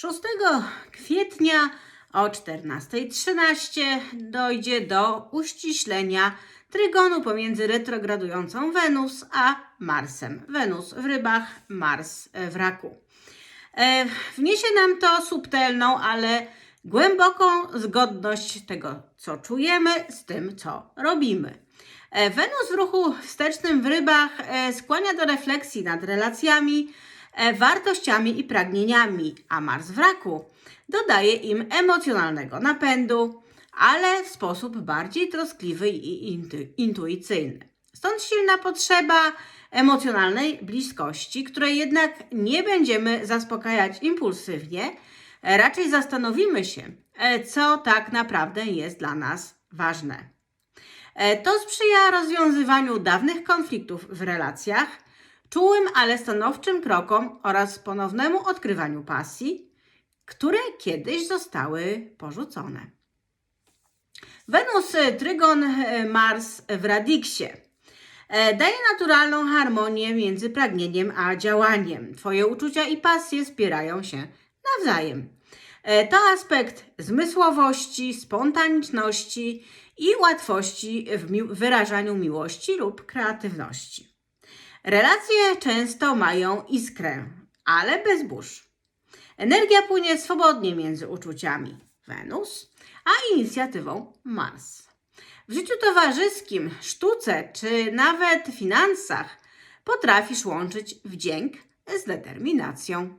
6 kwietnia o 14.13 dojdzie do uściślenia trygonu pomiędzy retrogradującą Wenus a Marsem. Wenus w rybach, Mars w raku. E, Wniesie nam to subtelną, ale głęboką zgodność tego, co czujemy, z tym, co robimy. E, Wenus w ruchu wstecznym w rybach e, skłania do refleksji nad relacjami, wartościami i pragnieniami, a Mars w raku dodaje im emocjonalnego napędu, ale w sposób bardziej troskliwy i intu- intuicyjny. Stąd silna potrzeba emocjonalnej bliskości, której jednak nie będziemy zaspokajać impulsywnie, e, raczej zastanowimy się, e, co tak naprawdę jest dla nas ważne. E, To sprzyja rozwiązywaniu dawnych konfliktów w relacjach, czułym, ale stanowczym krokom oraz ponownemu odkrywaniu pasji, które kiedyś zostały porzucone. Wenus, Trygon, Mars w Radiksie e, daje naturalną harmonię między pragnieniem a działaniem. Twoje uczucia i pasje wspierają się nawzajem. E, To aspekt zmysłowości, spontaniczności i łatwości w wyrażaniu miłości lub kreatywności. Relacje często mają iskrę, ale bez burz. Energia płynie swobodnie między uczuciami Wenus a inicjatywą Mars. W życiu towarzyskim, sztuce czy nawet finansach potrafisz łączyć wdzięk z determinacją.